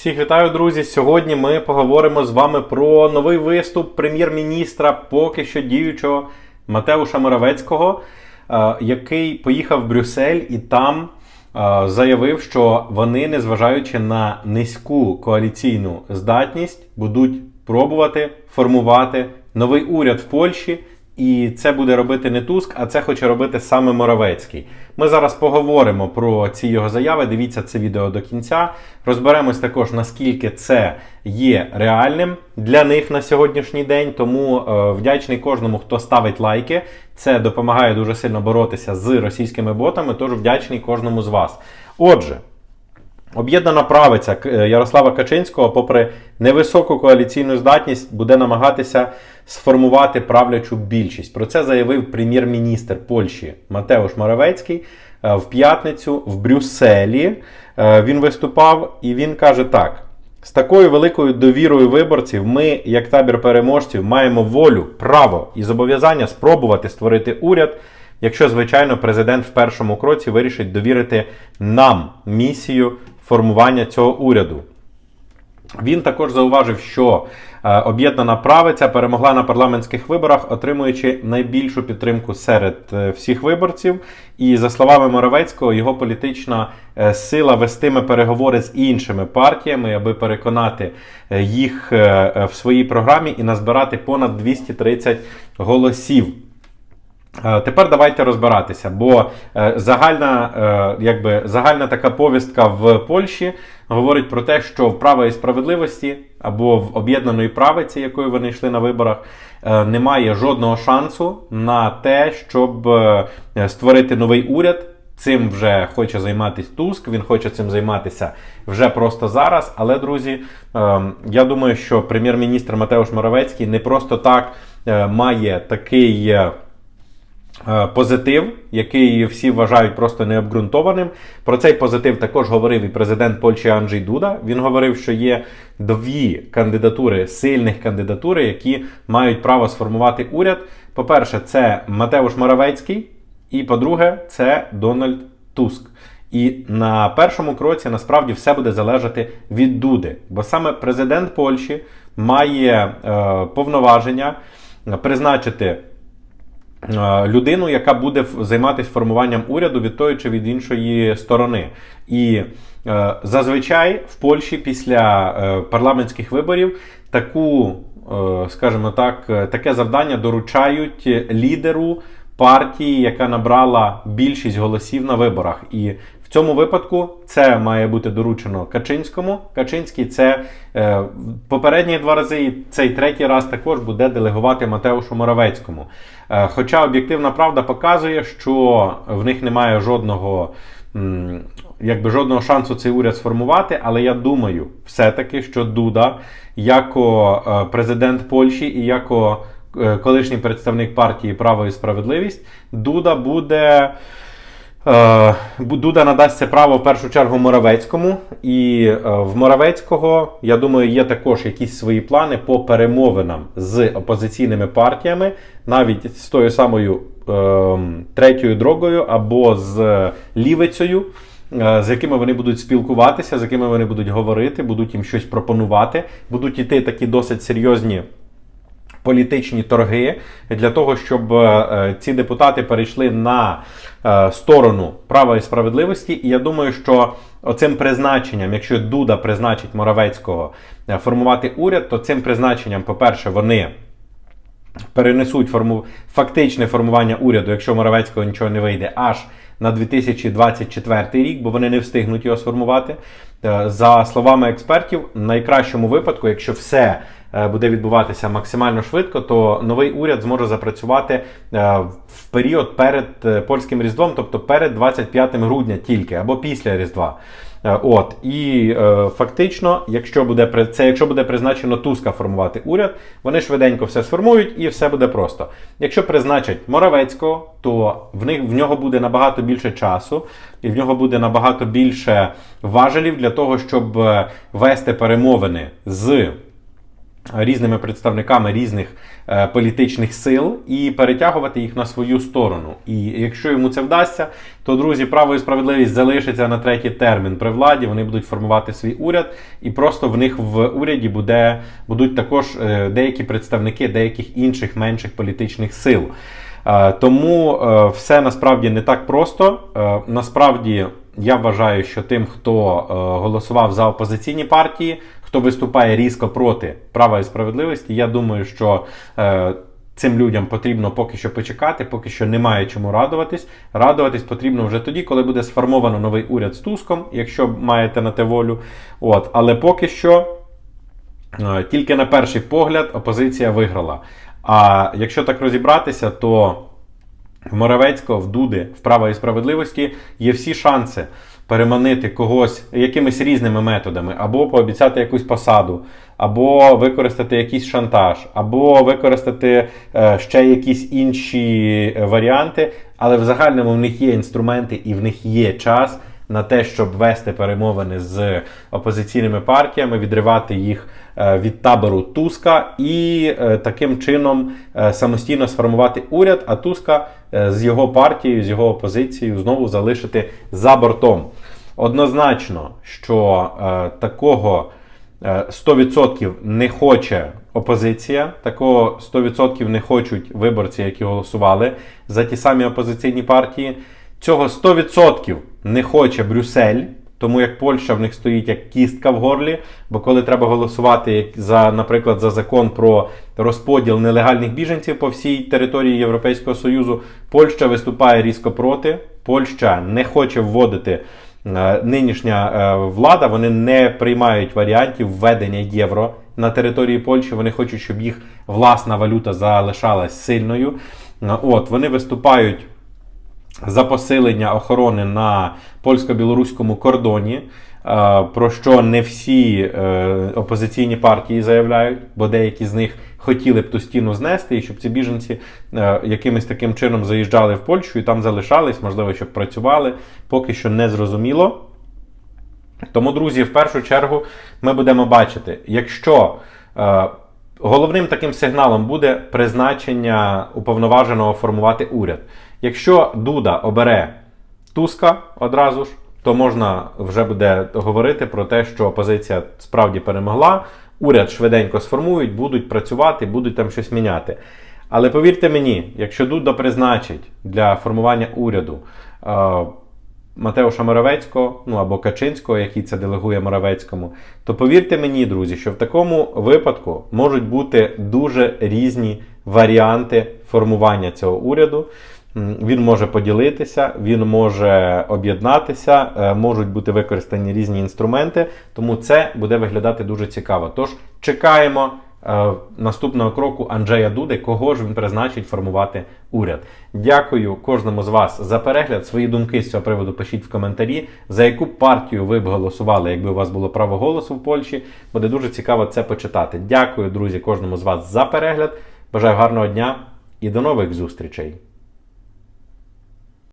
Всіх вітаю, друзі! Сьогодні ми поговоримо з вами про новий виступ прем'єр-міністра, поки що діючого Матеуша Моравецького, е, який поїхав в Брюссель і там е, заявив, що вони, незважаючи на низьку коаліційну здатність, будуть пробувати формувати новий уряд в Польщі. І це буде робити не Туск, а це хоче робити саме Моравецький. Ми зараз поговоримо про ці його заяви. Дивіться це відео до кінця. Розберемось також, наскільки це є реальним для них на сьогоднішній день. Тому е, вдячний кожному, хто ставить лайки. Це допомагає дуже сильно боротися з російськими ботами. Тож вдячний кожному з вас. Отже. Об'єднана правиця Ярослава Качинського, попри невисоку коаліційну здатність, буде намагатися сформувати правлячу більшість. Про це заявив прем'єр-міністр Польщі Матеуш Моравецький е, в п'ятницю в Брюсселі. Е, Він виступав і він каже так: з такою великою довірою виборців, ми, як табір переможців, маємо волю, право і зобов'язання спробувати створити уряд. Якщо, звичайно, президент в першому кроці вирішить довірити нам місію формування цього уряду. Він також зауважив, що е, об'єднана правиця перемогла на парламентських виборах, отримуючи найбільшу підтримку серед е, всіх виборців. І за словами Моровецького, його політична е, сила вестиме переговори з іншими партіями, аби переконати їх в своїй програмі і назбирати понад 230 голосів. Е, Тепер давайте розбиратися, бо е, загальна, е, якби, загальна така повістка в Польщі говорить про те, що в права і справедливості або в об'єднаної правиці, якою вони йшли на виборах, немає жодного шансу на те, щоб створити новий уряд. Цим вже хоче займатися Туск, він хоче цим займатися вже просто зараз. Але, друзі, я думаю, що прем'єр-міністр Матеуш Моравецький не просто так має такий. Е, позитив, який всі вважають просто необґрунтованим. Про цей позитив також говорив і президент Польщі Анджей Дуда. Він говорив, що є дві кандидатури, сильних кандидатури, які мають право сформувати уряд. По-перше, це Матеуш Моравецький, і по-друге, це Дональд Туск. І на першому кроці насправді все буде залежати від Дуди, бо саме президент Польщі має е, повноваження призначити людину, яка буде займатися формуванням уряду від тої чи від іншої сторони. І е, зазвичай в Польщі після е, парламентських виборів таку, е, скажімо так, е, таке завдання доручають лідеру партії, яка набрала більшість голосів на виборах. І в цьому випадку це має бути доручено Качинському. Качинський це е, попередні два рази, і цей третій раз також буде делегувати Матеушу Моравецькому. Е, хоча об'єктивна правда показує, що в них немає жодного. Якби жодного шансу цей уряд сформувати, але я думаю, все-таки, що Дуда, яко е, президент Польщі і яко е, колишній представник партії Право і справедливість, Дуда буде. Е, Дуда надасть це право в першу чергу Моравецькому, і е, в Моравецького, я думаю, є також якісь свої плани по перемовинам з опозиційними партіями, навіть з тою самою е, третьою дрогою або з лівицею, е, з якими вони будуть спілкуватися, з якими вони будуть говорити, будуть їм щось пропонувати, будуть іти такі досить серйозні політичні торги для того, щоб е, ці депутати перейшли на е, сторону права і справедливості. І я думаю, що оцим призначенням, якщо Дуда призначить Моравецького е, формувати уряд, то цим призначенням, по-перше, вони. Перенесуть форму... фактичне формування уряду, якщо Моравецького нічого не вийде, аж на 2024 рік, бо вони не встигнуть його сформувати. Е, За словами експертів, в найкращому випадку, якщо все е, буде відбуватися максимально швидко, то новий уряд зможе запрацювати е, в період перед польським різдвом, тобто перед 25 грудня тільки або після Різдва. Е, От і е, фактично, якщо буде це, якщо буде призначено Туска формувати уряд, вони швиденько все сформують і все буде просто. Якщо призначать Моравецького, то в них в нього буде набагато більше часу, і в нього буде набагато більше важелів для того, щоб е, вести перемовини з різними представниками різних е, політичних сил і перетягувати їх на свою сторону. І якщо йому це вдасться, то друзі, право і справедливість залишиться на третій термін при владі. Вони будуть формувати свій уряд, і просто в них в уряді буде, будуть також е, деякі представники деяких інших менших політичних сил. Е, Тому все насправді не так просто. Насправді я вважаю, що тим, хто голосував за опозиційні партії, хто виступає різко проти права і справедливості, я думаю, що е, цим людям потрібно поки що почекати, поки що немає чому радуватись. Радуватись потрібно вже тоді, коли буде сформовано новий уряд з Туском, якщо маєте на те волю. От, але поки що. Е, Тільки на перший погляд опозиція виграла. А якщо так розібратися, то в Моравецького, в Дуди, в права і справедливості є всі шанси переманити когось якимись різними методами, або пообіцяти якусь посаду, або використати якийсь шантаж, або використати е, ще якісь інші е, варіанти. Але в загальному в них є інструменти і в них є час на те, щоб вести перемовини з опозиційними партіями, відривати їх від табору Туска і е, таким чином е, самостійно сформувати уряд, а Туска е, з його партією, з його опозицією знову залишити за бортом. Однозначно, що е, такого е, 100% не хоче опозиція, такого 100% не хочуть виборці, які голосували за ті самі опозиційні партії. Цього 100% не хоче Брюссель, тому як Польща в них стоїть як кістка в горлі. Бо коли треба голосувати за, наприклад, за закон про розподіл нелегальних біженців по всій території Європейського Союзу, Польща виступає різко проти. Польща не хоче вводити е, нинішня е, влада. Вони не приймають варіантів введення євро на території Польщі. Вони хочуть, щоб їх власна валюта залишалась сильною. Е, От вони виступають за посилення охорони на польсько-білоруському кордоні, е, про що не всі е, опозиційні партії заявляють, бо деякі з них хотіли б ту стіну знести, і щоб ці біженці е, якимось таким чином заїжджали в Польщу і там залишались, можливо, щоб працювали. Поки що не зрозуміло. Тому, друзі, в першу чергу ми будемо бачити, якщо головним таким сигналом буде призначення уповноваженого формувати уряд. Якщо Дуда обере Туска одразу ж, то можна вже буде говорити про те, що опозиція справді перемогла, уряд швиденько сформують, будуть працювати, будуть там щось міняти. Але повірте мені, якщо Дуда призначить для формування уряду е, Матеуша Моравецького, ну або Качинського, який це делегує Моравецькому, то повірте мені, друзі, що в такому випадку можуть бути дуже різні варіанти формування цього уряду. Він може поділитися, він може об'єднатися, е, можуть бути використані різні інструменти, тому це буде виглядати дуже цікаво. Тож чекаємо наступного кроку Анджея Дуди, кого ж він призначить формувати уряд. Дякую кожному з вас за перегляд. Свої думки з цього приводу пишіть в коментарі, за яку партію ви б голосували, якби у вас було право голосу в Польщі. Буде дуже цікаво це почитати. Дякую, друзі, кожному з вас за перегляд. Бажаю гарного дня і до нових зустрічей!